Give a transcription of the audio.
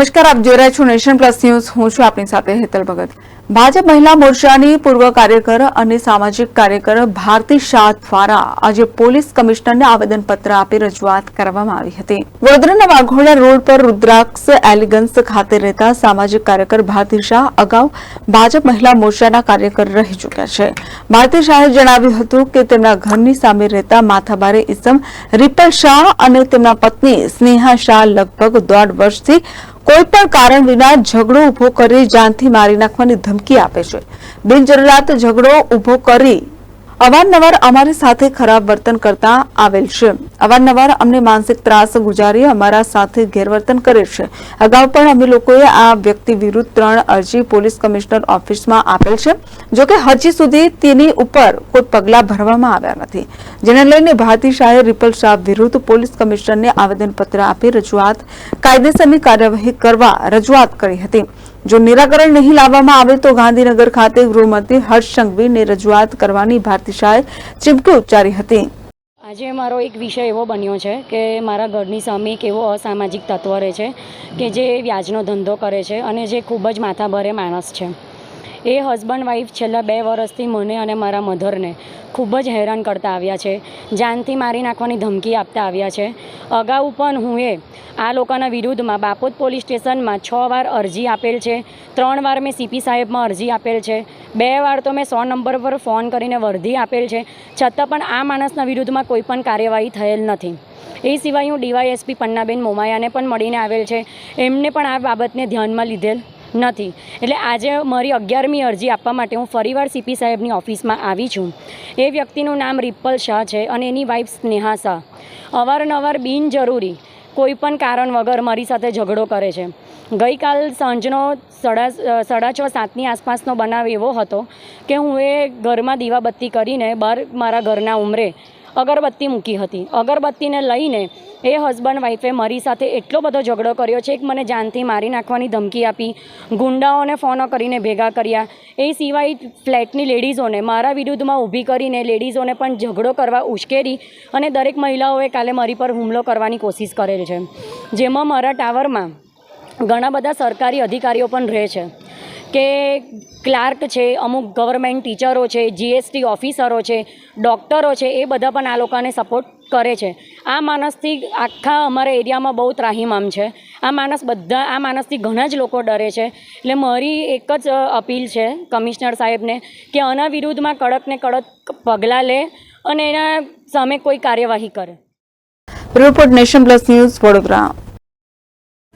નમસ્કાર, આપ જોઈ રહ્યા છો નેશન પ્લસ ન્યૂઝ. હું છું આપની સાથે હેતલ ભગત. ભાજપ મહિલા મોરચાની પૂર્વ કાર્યકર અને સામાજિક કાર્યકર ભારતી શાહ દ્વારા આજે પોલીસ કમિશનરને આવેદનપત્ર આપી રજૂઆત કરવામાં આવી હતી. વડોદરાના વાઘોડા રોડ પર રુદ્રાક્ષ એલિગન્સ ખાતે રહેતા સામાજિક કાર્યકર ભારતી શાહ અગાઉ ભાજપ મહિલા મોરચાના કાર્યકર રહી ચૂક્યા છે. ભારતી શાહે જણાવ્યું હતું કે તેમના ઘરની સામે રહેતા માથાભારે ઇસમ રિપલ શાહ અને તેમના પત્ની સ્નેહા શાહ લગભગ દોઢ વર્ષથી કોઈ પણ કારણ વિના ઝઘડો ઊભો કરી જાનથી મારી નાખવાની ધમકી આપે છે. બિનજરૂરિયાત ઝઘડો ઊભો કરી અવારનવાર અમારી સાથે ખરાબ વર્તન કરતા આવેલ છે. અવારનવાર અમને માનસિક ત્રાસ ગુજારી અમારા સાથે ગેરવર્તન કરે છે. અગાઉ પણ અમે લોકોએ આ વ્યક્તિ વિરુદ્ધ ત્રણ અરજી પોલીસ કમિશનર ઓફિસમાં આપેલ છે જોકે હજી સુધી તેની ઉપર કોઈ પગલાં ભરવામાં આવ્યા નથી. જેને લઈને ભારતી શાહે રિપલ શાહ વિરુદ્ધ પોલીસ કમિશનરને આવેદનપત્ર આપી રજૂઆત, કાયદેસરની કાર્યવાહી કરવા રજૂઆત કરી હતી. જો નિરાકરણ નહીં લાવવામાં આવે તો ગાંધીનગર ખાતે ગૃહમંત્રી હર્ષ સંઘવીને રજૂઆત કરવાની ભારતી શાહે ચીમકી ઉચ્ચારી હતી. આજે મારો એક વિષય એવો બન્યો છે કે મારા ઘરની સામે એક એવો અસામાજિક તત્વ રહે છે કે જે વ્યાજનો ધંધો કરે છે અને જે ખૂબ જ માથાભરે માણસ છે. એ હસબન્ડ વાઈફ છેલ્લા બે વર્ષથી મને અને મારા મધરને ખૂબ જ હેરાન કરતા આવ્યા છે. જાનથી મારી નાખવાની ધમકી આપતા આવ્યા છે. અગાઉ પણ હું એ આ લોકોના વિરુદ્ધમાં બાપોદ પોલીસ સ્ટેશનમાં છ વાર અરજી આપેલ છે. ત્રણ વાર મેં સીપી સાહેબમાં અરજી આપેલ છે. બે વાર તો મેં સો નંબર પર ફોન કરીને વર્ધી આપેલ છે. છતાં પણ આ માણસના વિરુદ્ધમાં કોઈ પણ કાર્યવાહી થયેલ નથી. એ સિવાય હું ડીવાયએસપી પન્નાબેન મોમાયાને પણ મળીને આવેલ છે. એમને પણ આ બાબતને ધ્યાનમાં લીધેલ નથી. એટલે આજે મારી અગિયારમી અરજી આપવા માટે હું ફરીવાર સીપી સાહેબની ઓફિસમાં આવી છું. એ વ્યક્તિનું નામ રિપ્પલ શાહ છે અને એની વાઈફ સ્નેહા શાહ. અવારનવાર બિનજરૂરી કોઈપણ કારણ વગર મારી સાથે ઝઘડો કરે છે. ગઈકાલ સાંજનો સાડા સાડા છ સાતની આસપાસનો બનાવ એવો હતો કે હું એ ઘરમાં દીવાબત્તી કરીને બહાર મારા ઘરના ઉમરે અગરબત્તી મૂકી હતી. અગરબત્તીને લઈને એ હસબન્ડ વાઈફે મારી સાથે એટલો બધો ઝઘડો કર્યો છે કે મને જાનથી મારી નાખવાની ધમકી આપી. ગુંડાઓને ફોનો કરીને ભેગા કર્યા. એ સિવાય ફ્લેટની લેડીઝોને મારા વિરુદ્ધમાં ઊભી કરીને લેડીઝોને પણ ઝઘડો કરવા ઉશ્કેરી અને દરેક મહિલાઓએ કાલે મારી પર હુમલો કરવાની કોશિશ કરેલ છે. જેમાં મારા ટાવરમાં ઘણા બધા સરકારી અધિકારીઓ પણ રહે છે. કે ક્લાર્ક છે, અમુક ગવર્મેન્ટ ટીચરો છે જીએસટી ઓફિસરો છે, ડૉક્ટરો છે, એ બધા પણ આ લોકોને સપોર્ટ કરે છે. આ માણસથી આખા અમારા એરિયામાં બહુ ત્રાહિમામ છે. આ માણસ બધા, આ માણસથી ઘણા જ લોકો ડરે છે. એટલે મારી એક જ અપીલ છે કમિશનર સાહેબને કે આના વિરુદ્ધમાં કડકને કડક પગલાં લે અને એના સામે કોઈ કાર્યવાહી કરે. Report nation plus news Vadodara.